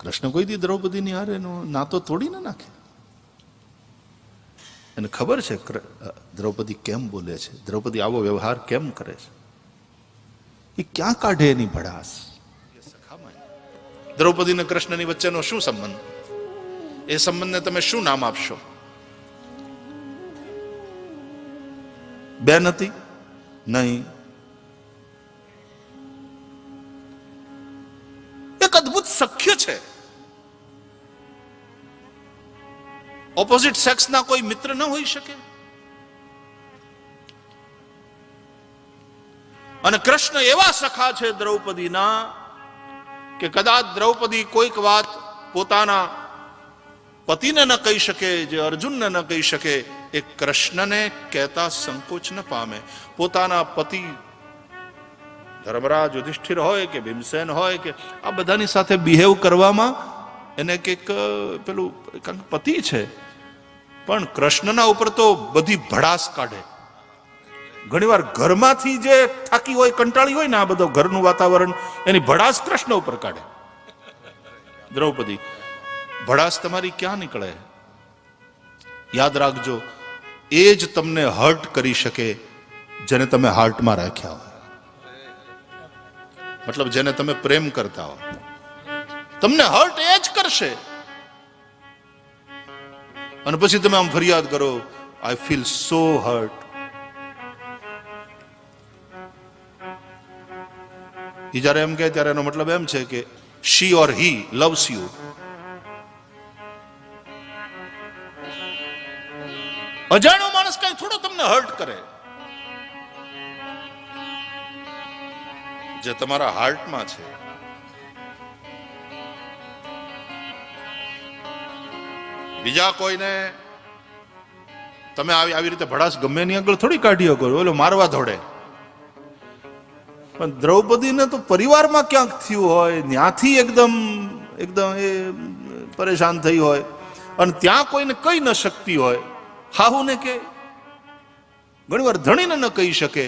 કૃષ્ણ કોઈ દી દ્રૌપદીની હારે એનો નાતો તોડી ના નાખે. એને ખબર છે દ્રૌપદી કેમ બોલે છે? દ્રૌપદી આવો વ્યવહાર કેમ કરે છે? એ ક્યાં કાઢે એની ભડાસ? દ્રૌપદી અને કૃષ્ણની વચ્ચેનો શું સંબંધ? એ સંબંધને તમે શું નામ આપશો? બેન હતી? નહીં. સખ્ય છે. ઓપોઝિટ સેક્સના કોઈ મિત્ર ન હોઈ શકે. અને કૃષ્ણ એવા સખા છે દ્રૌપદીના કે કદાચ દ્રૌપદી કોઈક વાત પોતાના પતિને ન કહી શકે, જે અર્જુનને ન કહી શકે, એ કૃષ્ણને કહેતા સંકોચ ન પામે. પોતાના પતિ ધર્મરાજ યુધિષ્ઠિર હોય કે ભીમસેન હોય કે આ બધાની સાથે બિહેવ કરવામાં એને કંઈક પેલું કારણ પતિ છે. પણ કૃષ્ણના ઉપર તો બધી ભડાસ કાઢે. ઘણીવાર ઘરમાંથી જે થાકી હોય, કંટાળી હોય ને આ બધો ઘરનું વાતાવરણ, એની ભડાસ કૃષ્ણ ઉપર કાઢે. દ્રૌપદી, ભડાસ તમારી ક્યાં નીકળે? યાદ રાખજો, એ જ તમને હર્ટ કરી શકે, જેને તમે હાર્ટમાં રાખ્યા હોય. મતલબ જેને તમે પ્રેમ કરતા હો. તમને હર્ટ એ જ કરશે. અને પછી તમે આમ ફરિયાદ કરો આઈ ફીલ સો હર્ટ એ જ્યારે એમ કહે ત્યારે એનો મતલબ એમ છે કે શી ઓર હી લવ્સ યુ અજાણ્યો માણસ કઈ થોડો તમને હર્ટ કરે. જે તમારા હાર્ટમાં છે. બીજા કોઈને તમે આવી આવી રીતે ભડાસ ગમે એની આગળ થોડી કાઢી શકો ઓલો મારવા ધોડે પણ દ્રૌપદીને તો પરિવારમાં ક્યાંક થયું હોય, ત્યાંથી એકદમ એકદમ એ પરેશાન થઈ હોય. અને ત્યાં કોઈને કહી ન શકતી હોય. હાહુને કે ઘણીવાર ધણીને ન કહી શકે.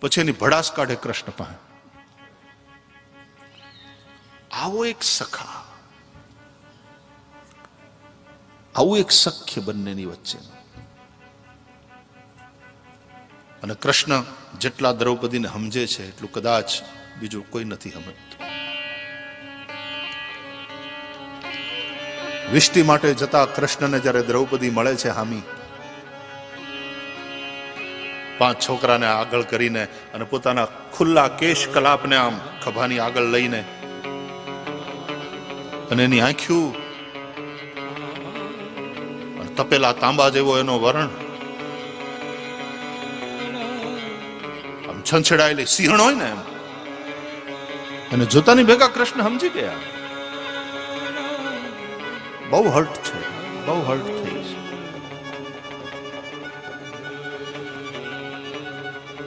પછી એની ભડાસ કાઢે કૃષ્ણ પાસે. આવો એક સખા. આવું એક સખ્ય બંનેની વચ્ચે. અને કૃષ્ણ જેટલા દ્રૌપદીને સમજે છે એટલું કદાચ બીજું કોઈ નથી સમજતું. વિષ્ટિ માટે જતા કૃષ્ણને જ્યારે દ્રૌપદી મળે છે હામી પાંચ છોકરાને આગળ કરીને અને પોતાના ખુલ્લા કેશ કલાપને આમ ખભાની આગળ લઈને અને એની આંખ્યું તપેલા તાંબા જેવો એનો વરણ. આમ છંછેડાયેલી સિંહણ હોય ને એમ. અને જોતાની ભેગા કૃષ્ણ સમજી ગયા. બહુ હર્ટ છે, બહુ હર્ટ છે.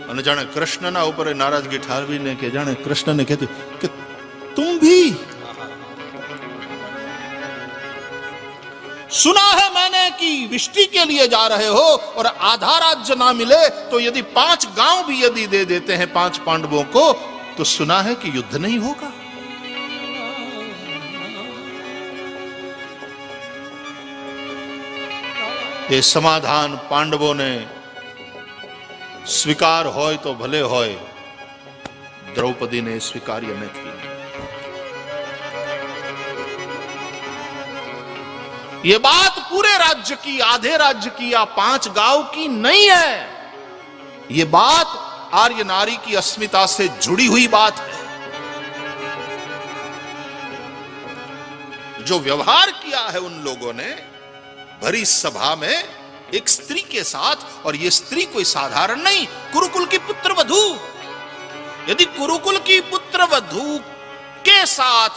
અને જાણે કૃષ્ણના ઉપર એ નારાજગી ઠાલવીને કે જાણે કૃષ્ણને કહેતી કે તુમ ભી सुना है मैंने कि विष्टि के लिए जा रहे हो और आधा राज्य ना मिले तो यदि पांच गांव भी यदि दे देते हैं पांच पांडवों को तो सुना है कि युद्ध नहीं होगा એ સમાધાન પાંડવોને સ્વીકાર હોય તો ભલે હોય દ્રૌપદીને સ્વીકાર્ય નથી ये बात पूरे राज्य की आधे राज्य की या पांच गांव की नहीं है ये बात आर्य नारी की अस्मिता से जुड़ी हुई बात है जो व्यवहार किया है उन लोगों ने भरी सभा में एक स्त्री के साथ, और ये स्त्री कोई साधारण नहीं, कुरुकुल की पुत्र वधु यदि कुरुकुल की पुत्र वधु के साथ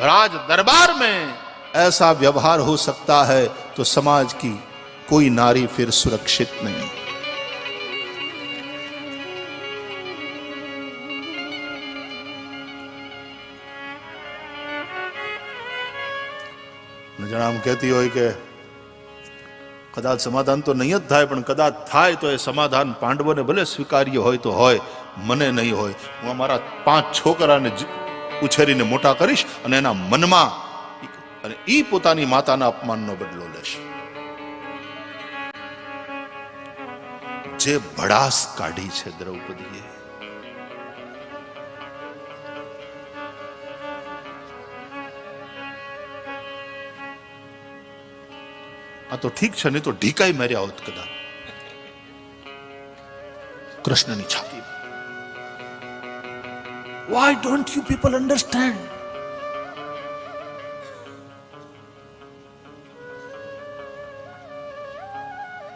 राज दरबार में ऐसा व्यवहार हो सकता है तो समाज की कोई नारी फिर सुरक्षित नहीं। જાણે આમ કહેતી હોય કે કદાચ સમાધાન તો નહીં જ થાય, પણ કદાચ થાય તો એ સમાધાન પાંડવોને ભલે સ્વીકાર્ય હોય તો હોય, મને નહીં હોય. હું અમારા પાંચ છોકરાને ઉછેરીને મોટા કરીશ અને એના મનમાં અને એ પોતાની માતાના અપમાનનો બદલો લેશે. જે ભડાસ કાઢી છે દ્રૌપદીએ આ તો ઠીક છે નહીં તો ઢીકાઈ માર્યા હોત કદાચ. કૃષ્ણની છાતી. Why don't you people understand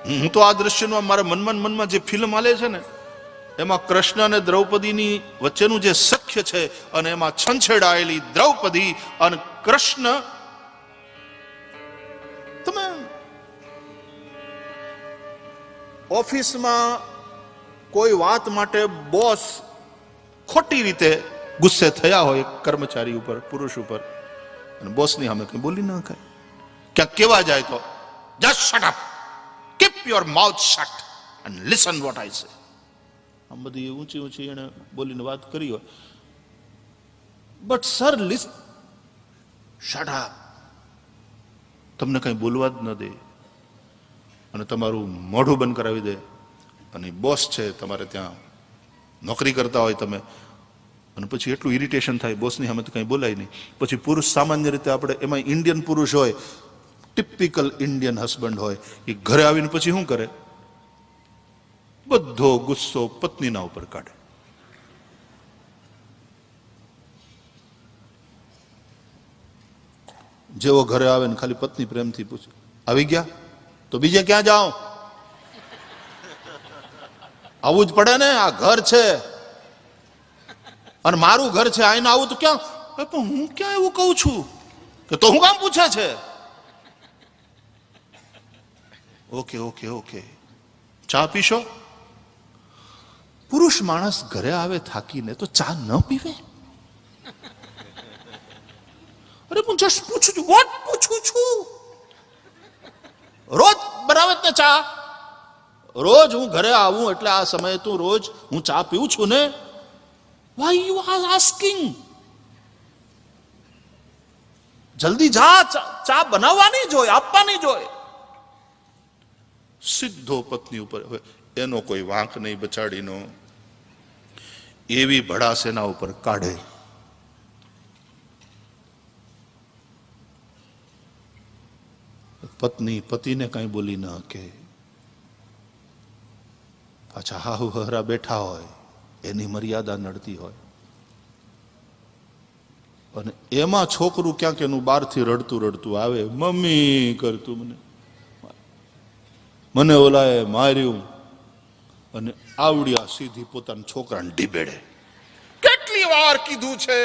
હું તો આ દ્રશ્યનું મારા મનમાં મનમાં જે ફિલ્મ આલે છે ને એમાં કૃષ્ણ અને દ્રૌપદીની વચ્ચેનું જે સખ્ય છે અને એમાં છંછેડાયેલી દ્રૌપદી અને કૃષ્ણ ઓફિસમાં કોઈ વાત માટે બોસ ખોટી રીતે ગુસ્સે થયા હોય કર્મચારી ઉપર, પુરુષ ઉપર, અને બોસની સામે કંઈ બોલી ના ખાય. ક્યાંક કેવા જાય તો just shut up keep your mouth shut and listen what I say આમ બધી ઊંચી ઊંચી એને બોલીને વાત કરી હોય. But sir listen shut up તમને કંઈ બોલવા જ ન દે. અને તમારું મોઢું બંધ કરાવી દે. અને બોસ છે, તમારે ત્યાં નોકરી કરતા હોય તમે. અને પછી એટલું ઇરિટેશન થાય બોસની સામે તો કંઈ બોલાય નહીં. પછી પુરુષ સામાન્ય રીતે આપણે, એમાં ઇન્ડિયન પુરુષ હોય ટિપિકલ ઇન્ડિયન હસબન્ડ હોય, એ ઘરે આવીને પછી શું કરે? બધો ગુસ્સો પત્નીના ઉપર કાઢે. જેવો ઘરે આવે ને ખાલી પત્ની પ્રેમથી પૂછે, આવી ગયા? તો બીજે ક્યાં જાઓ આવું જ પડે ને, આ ઘર છે. અને મારું ઘર છે, આઈને આવું તો ક્યાં? પણ હું ક્યાં એવું કહું છું? કે તો હું કામ પૂછે છે? Okay okay okay. ચા પીશો? પુરુષ માણસ ઘરે આવે થાકીને તો ચા ન પીવે? અરે હું જસ્ટ પૂછું છું વોટ પૂછું છું? રોજ બનાવે ને ચા. રોજ હું ઘરે આવું એટલે આ સમયે તું રોજ હું ચા પીવું છું ને. વાય યુ આર આસ્કિંગ જલ્દી જા, ચા- બનાવવાની જોઈએ આપવાની જોઈએ સીધો પત્ની ઉપર એનો કોઈ વાંક નહીં બચાડીનો. એવી ભડાસ એના ઉપર કાઢે. પત્ની પતિને કંઈ બોલી ન કે. પાછા હાહુ હહરા બેઠા હોય, એની મર્યાદા નડતી હોય. અને એમાં છોકરું ક્યાંક એનું બહારથી રડતું રડતું આવે, મમ્મી કરતું મને. મને ઓલાએ માર્યું અને આવડ્યા સીધી પોતાના છોકરાને ડીબેડે કેટલી વાર કીધું છે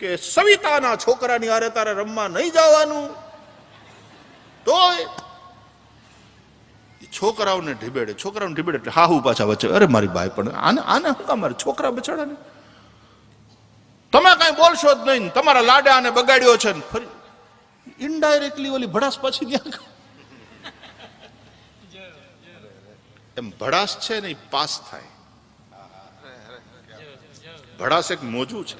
કે સવિતાના છોકરાની હારે તારે રમવા નહીં જવાનું? ઈ છોકરાઓને ઢીબેડે છોકરાઓને ઢીબેડે એટલે હાહુ પાછા વચ્ચે, અરે મારી ભાઈ પણ આને આને શું કામ મારે? છોકરા બચાડાને તમે કઈ બોલશો જ નહીં તમારા લાડા આને બગાડ્યો છે ને ફરી ઇનડાયરેક્ટલી ઓલી ભડાસ પછી ત્યાં એમ ભડાસ છે ને પાસ થાય. ભડાસ એક મોજું છે.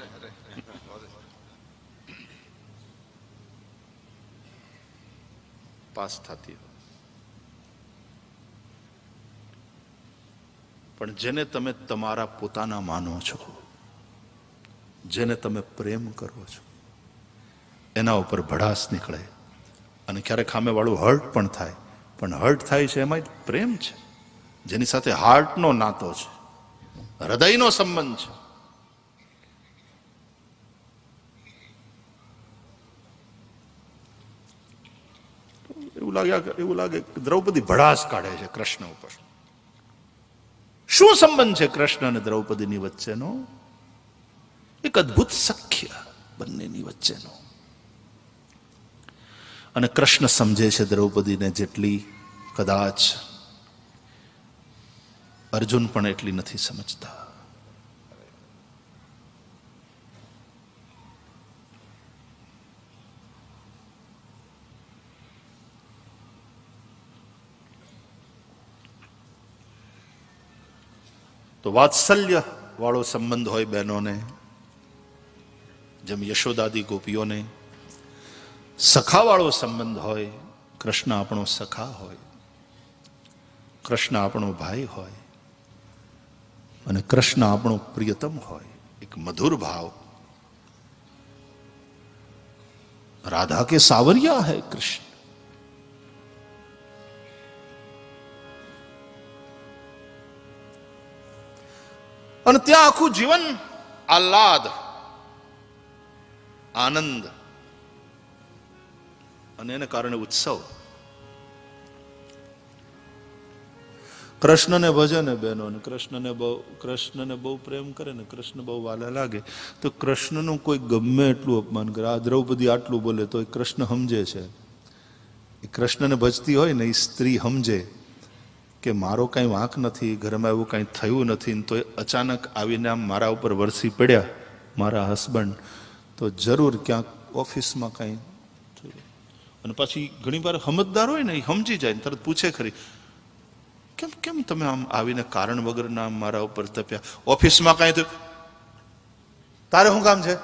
પાસ થતી હોય. પણ જેને તમે તમારા પોતાના માનો છો, જેને તમે પ્રેમ કરો છો, એના ઉપર ભડાસ નીકળે. અને ક્યારેક ખામેવાળું હર્ટ પણ થાય. પણ હર્ટ થાય છે એમાં પ્રેમ છે. જેની સાથે હાર્ટનો નાતો છે, હૃદયનો સંબંધ છે. એવું લાગ્યા એવું લાગે દ્રૌપદી ભડાસ કાઢે છે કૃષ્ણ ઉપર. શું સંબંધ છે કૃષ્ણ અને દ્રૌપદીની વચ્ચેનો? એક અદ્ભુત સખ્ય બંનેની વચ્ચેનો. અને કૃષ્ણ સમજે છે દ્રૌપદીને જેટલી કદાચ અર્જુન પણ એટલી નથી સમજતા. તો વાત્સલ્ય વાળો સંબંધ હોય બહેનોને, જેમ યશોદાદી ગોપીઓને. સખાવાળો સંબંધ હોય, કૃષ્ણ આપણો સખા હોય, કૃષ્ણ આપણો ભાઈ હોય, અને કૃષ્ણ આપણો પ્રિયતમ હોય, એક મધુર ભાવ. રાધા કે સાવરિયા હૈ કૃષ્ણ? અને ત્યાં આખું જીવન આહલાદ, આનંદ અને એને કારણે ઉત્સવ. કૃષ્ણને ભજે ને બહેનો ને કૃષ્ણને બહુ કૃષ્ણને બહુ પ્રેમ કરે ને કૃષ્ણ બહુ વાલા લાગે, તો કૃષ્ણનું કોઈ ગમે એટલું અપમાન કરે. આ દ્રૌપદી આટલું બોલે તો એ કૃષ્ણ સમજે છે. એ કૃષ્ણને ભજતી હોય ને એ સ્ત્રી સમજે. કે મારો કાંઈ વાંક નથી, ઘરમાં એવું કાંઈ થયું નથી તો એ અચાનક આવીને આમ મારા ઉપર વરસી પડ્યા મારા હસબન્ડ તો જરૂર ક્યાંક ઓફિસમાં કાંઈ અને પછી ઘણીવાર સમજદાર હોય ને એ સમજી જાય તરત પૂછે ખરી, કેમ કેમ તમે આમ આવીને કારણ વગરના મારા ઉપર તપ્યા? ઓફિસમાં કાંઈ થયું? તારે શું કામ છે?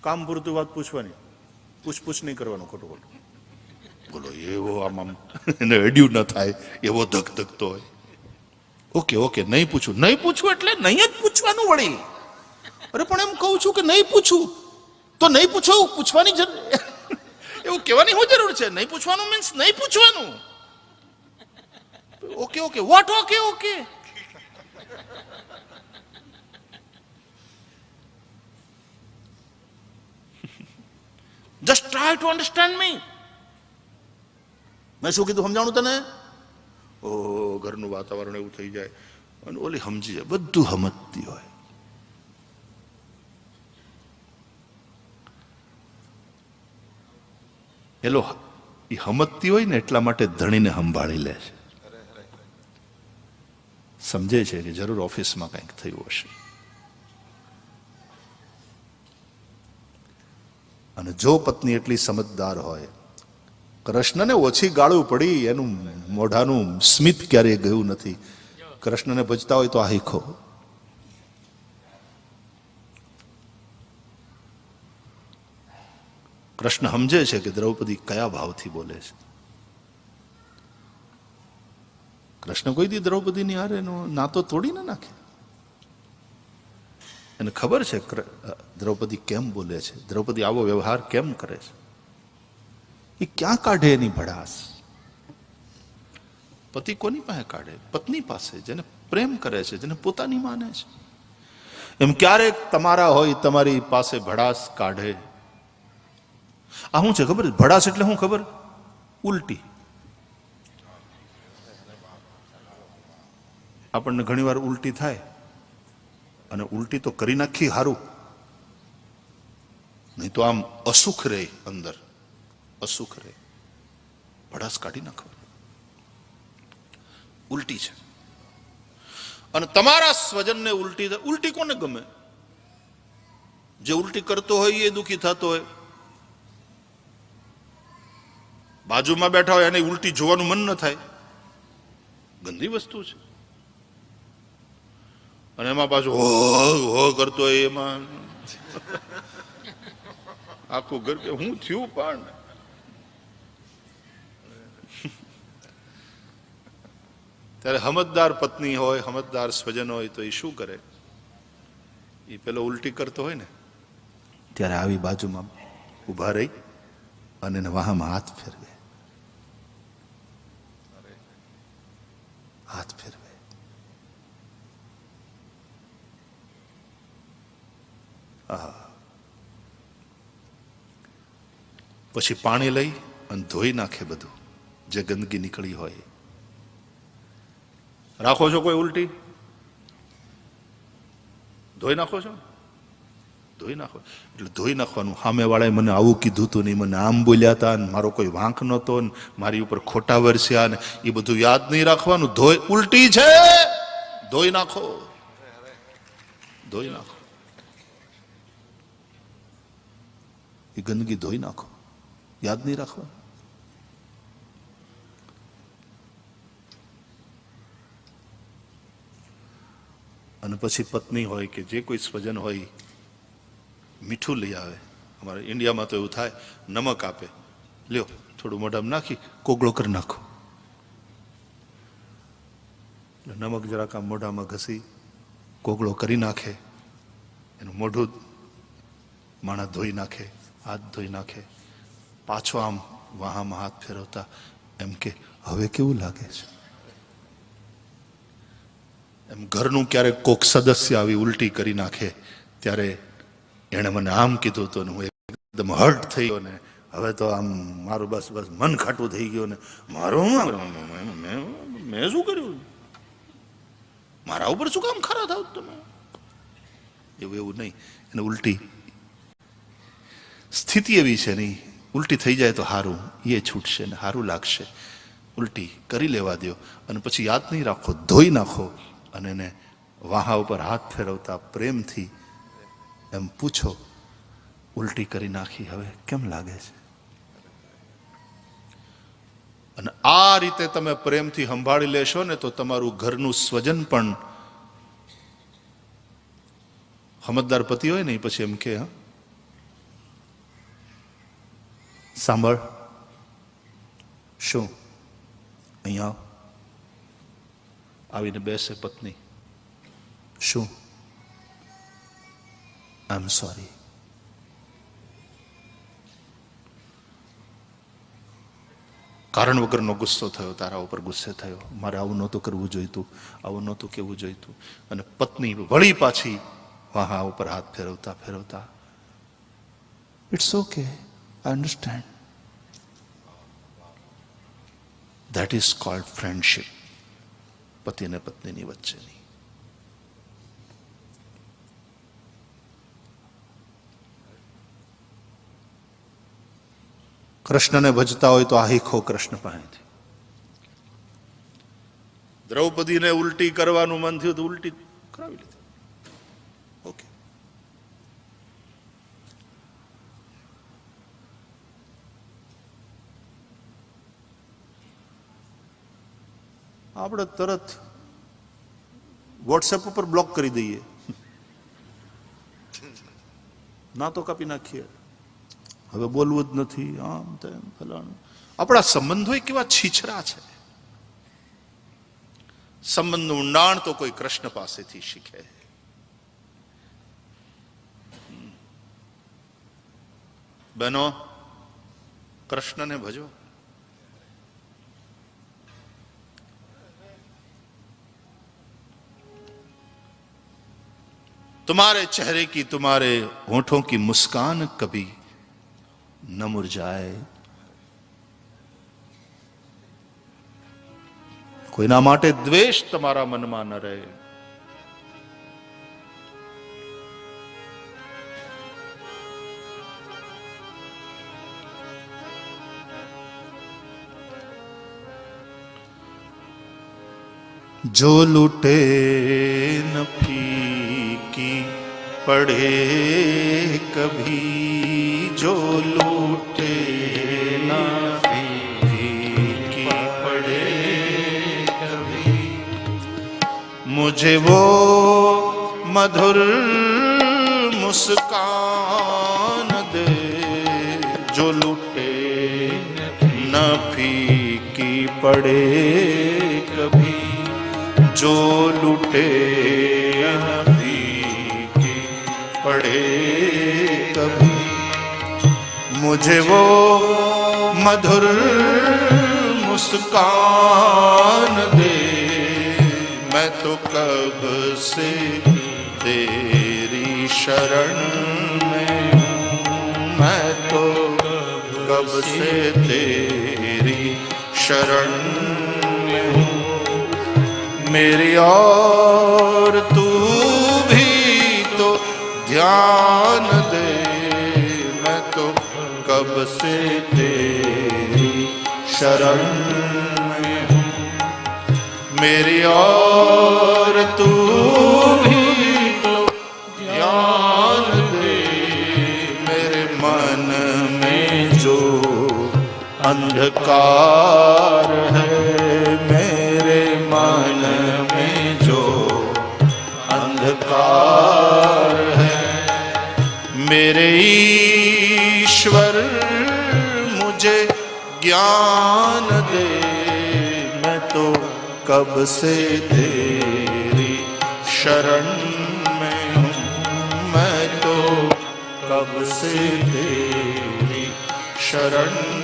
કામ પૂરતું વાત પૂછવાની. પૂછપૂછ નહીં કરવાનું ખોટું ખોટું બોલો, એવો આમ એને અડ્યું ન થાય, એવો ધક ધકતો હોય. ઓકે ઓકે, નહીં પૂછું. નહીં પૂછવું એટલે નહીં જ પૂછવાનું વળી. અરે, પણ એમ કહું છું કે નહીં પૂછું. તો નહીં પૂછો, પૂછવાની જરૂર એવું કહેવાની શું જરૂર છે? નહીં પૂછવાનું મીન્સ નહીં પૂછવાનું. Okay okay what okay okay just try to understand me મેં શું કીધું સમજાણું તને? ઓ ઘરનું વાતાવરણ એવું થઈ જાય. અને ઓલી સમજી જાય. બધું સમજતી હોય. એલો એ સમજતી હોય ને એટલા માટે ધણીને સંભાળી લે છે. સમજે છે કે જરૂર ઓફિસમાં કંઈક થયું હશે. અને જો પત્ની એટલી સમજદાર હોય કૃષ્ણને ઓછી ગાળું પડી, એનું મોઢાનું સ્મિત ક્યારેય ગયું નથી. કૃષ્ણને ભજતા હોય તો આ હીખો કૃષ્ણ સમજે છે કે દ્રૌપદી કયા ભાવથી બોલે છે. કૃષ્ણ કોઈ દી દ્રૌપદીની હારે એનો નાતો તોડી ના નાખે. એને ખબર છે દ્રૌપદી કેમ બોલે છે? દ્રૌપદી આવો વ્યવહાર કેમ કરે છે? એ ક્યાં કાઢે એની ભડાસ પતિ કોની પાસે કાઢે પત્ની પાસે જેને પ્રેમ કરે છે જેને પોતાની માને છે એમ ક્યારેક તમારા હોય તમારી પાસે ભડાસ કાઢે આ શું છે ખબર? ભડાસ એટલે શું ખબર ઉલટી આપણને ઘણીવાર ઉલટી થાય અને ઉલટી તો કરી નાખી સારું નહીં તો આમ અસુખ રહે અંદર અસુખ રહે ભડાસ કાઢી નાખો ઉલટી છે. અને તમારા સ્વજનને ઉલટી ઉલટી કોને ગમે? જે ઉલટી કરતો હોય એ દુખી થતો હોય. બાજુમાં બેઠા હોય એને ઉલટી જોવાનું મન ન થાય. ગંદી વસ્તુ છે. અને એમાં પાછું હો હો કરતો હોય એમાં. આખું ઘર કે હું થયું પણ. ત્યારે હમતદાર પત્ની હોય, હમતદાર સ્વજન હોય તો એ શું કરે? એ પેલો ઉલટી કરતો હોય ને, ત્યારે આવી બાજુમાં ઊભા રહી અને વાહમાં હાથ ફેરવે. હાથ ફેરવે. પછી પાણી લઈ અને ધોઈ નાખે બધું. જે ગંદકી નીકળી હોય રાખો છો કોઈ ઉલટી? ધોઈ નાખો છો? ધોઈ નાખો. એટલે ધોઈ નાખવાનું. સામે વાળાએ મને આવું કીધું હતું નહીં મને આમ બોલ્યા હતા ને મારો કોઈ વાંક નહોતો ને મારી ઉપર ખોટા વરસ્યા ને એ બધું યાદ નહીં રાખવાનું. ધોઈ, ઉલટી છે! ધોઈ નાખો. ધોઈ નાખો. એ ગંદકી ધોઈ નાખો. યાદ નહીં રાખવાનું. અને પછી પત્ની હોય કે જે કોઈ સ્વજન હોય, મીઠું લઈ આવે. અમારે ઇન્ડિયામાં તો એવું થાય, નમક આપે. લ્યો, થોડું મોઢામાં નાખી, કોગળો કરી નાખો. નમક જરાક આમ મોઢામાં ઘસી, કોગળો કરી નાખે. એનું મોઢું માણસ ધોઈ નાખે, હાથ ધોઈ નાખે. પાછો આમ વાહામાં હાથ ફેરવતા, એમ કે, હવે કેવું લાગે છે? એમ ઘરનું ક્યારેક કોક સદસ્ય આવી ઉલટી કરી નાખે, ત્યારે એણે મને આમ કીધું હતું ને હું એકદમ હર્ટ થઈ ગયો ને, હવે તો આમ મારું બસ બસ મન ખાટું થઈ ગયું ને, મારું મેં- શું કર્યું? મારા ઉપર શું કામ ખરા થાવ તમે? એવું એવું નહીં. એને ઉલટી, સ્થિતિ એવી છે નહીં ઉલટી થઈ જાય તો સારું એ છૂટશે ને સારું લાગશે. ઉલટી કરી લેવા દો અને પછી યાદ નહીં રાખો, ધોઈ નાખો. અને એને વાહા ઉપર હાથ ફેરવતા પ્રેમથી એમ પૂછો, ઉલટી કરી નાખી, હવે કેમ લાગે છે અને આ રીતે તમે પ્રેમથી સંભાળી લેશો ને તો તમારું ઘરનું સ્વજન પણ સમજદાર પતિ હોય ને પછી એમ કે હા સાંભળ, શું અહીંયા. આવીને બેસે પત્ની શું આઈ એમ સોરી કારણ વગરનો ગુસ્સો થયો તારા ઉપર ગુસ્સે થયો. મારે આવું નહોતું કરવું જોઈતું આવું નહોતું કેવું જોઈતું. અને પત્ની વળી પાછી વાહા ઉપર હાથ ફેરવતા ફેરવતા. It's okay I understand that is called friendship પતિ અને પત્નીની વચ્ચેની. કૃષ્ણને ભજતા હોય તો આહીખો કૃષ્ણ પાસેથી. દ્રૌપદીને ઉલટી કરવાનું મન થયું તો ઉલટી કરાવી લીધી ઓકે આપણે તરત વોટ્સએપ ઉપર બ્લોક કરી દઈએ. ના તો કાપી નાખીએ. હવે બોલવું જ નથી. આમ તેમ ફલાણું. આપણા સંબંધો કેવા છીછરા છે. સંબંધનું ઊંડાણ તો કોઈ કૃષ્ણ પાસેથી શીખે. બનો કૃષ્ણને ભજો. तुम्हारे चेहरे की तुम्हारे होठों की मुस्कान कभी न मुरझाए કોઈના માટે દ્વેષ તમારા મનમાં ન રહે जो लूटे न फीकी पड़े कभी जो लूटे न फीकी पड़े कभी। मुझे वो मधुर मुस्कान दे जो लूटे न फीकी पड़े कभी। जो लूटे न पड़े कभी मुझे वो मधुर मुस्कान दे मैं तो कब से तेरी शरण में हूँ मैं तो कब से तेरी शरण में हूँ मेरी और तू भी तो ध्यान दे मैं तो कब से तेरी शरण में हूँ मेरी और तू भी तो ध्यान दे मेरे मन में जो अंधकार है मेरे मन में जो अंधकार कब से तेरी शरण में हूँ मैं तो कब से तेरी शरण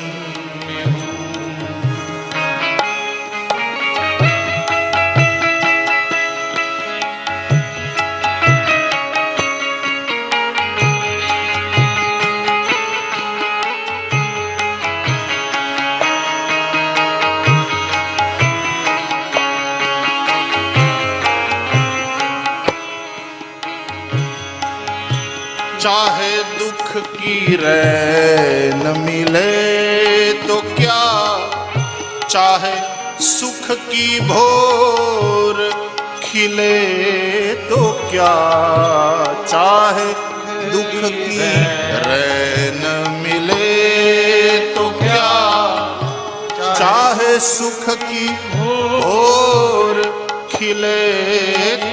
चाहे दुख की रैन मिले तो क्या? चाहे सुख की भोर खिले तो क्या? चाहे दुख की रैन मिले तो क्या? चाहे सुख की भोर खिले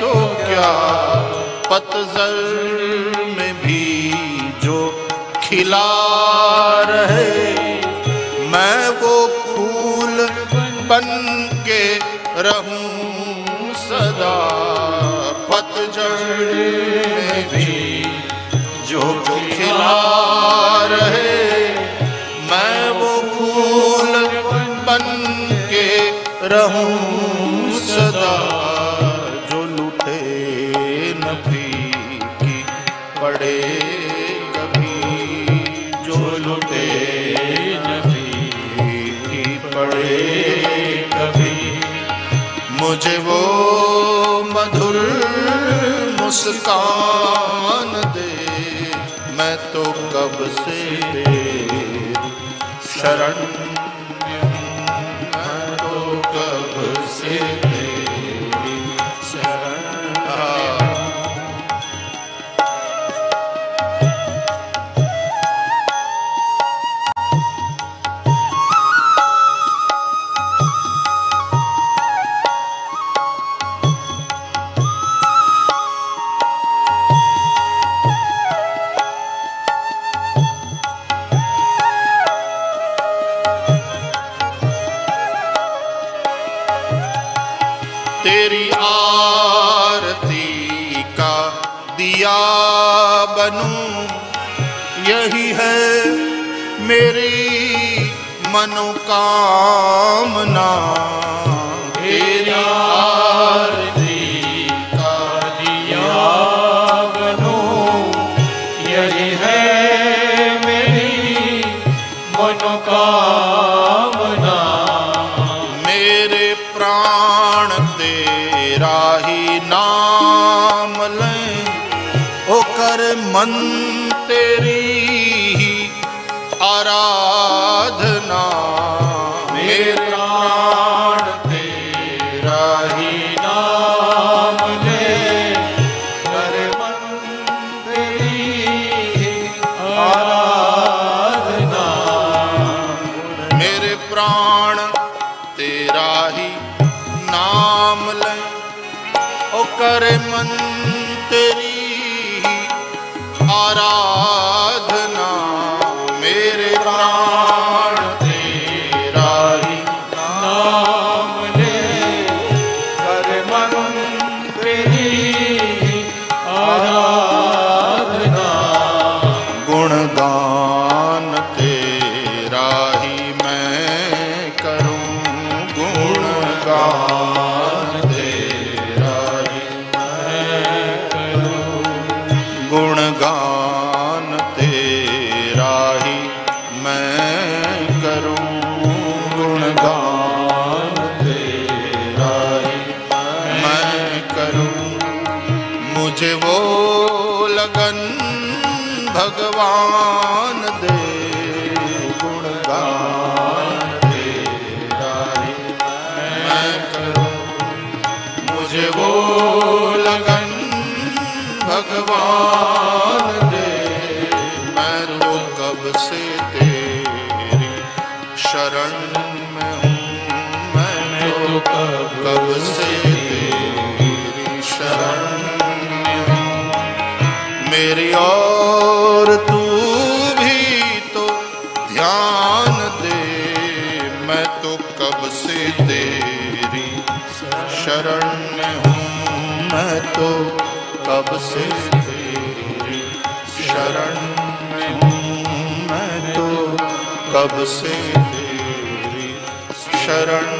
तो क्या? पतझड़ खिला रहे मैं वो फूल बन के रहूं सदा पतझड़ one कब से तेरी शरण में हूँ मैं तो कब से तेरी शरण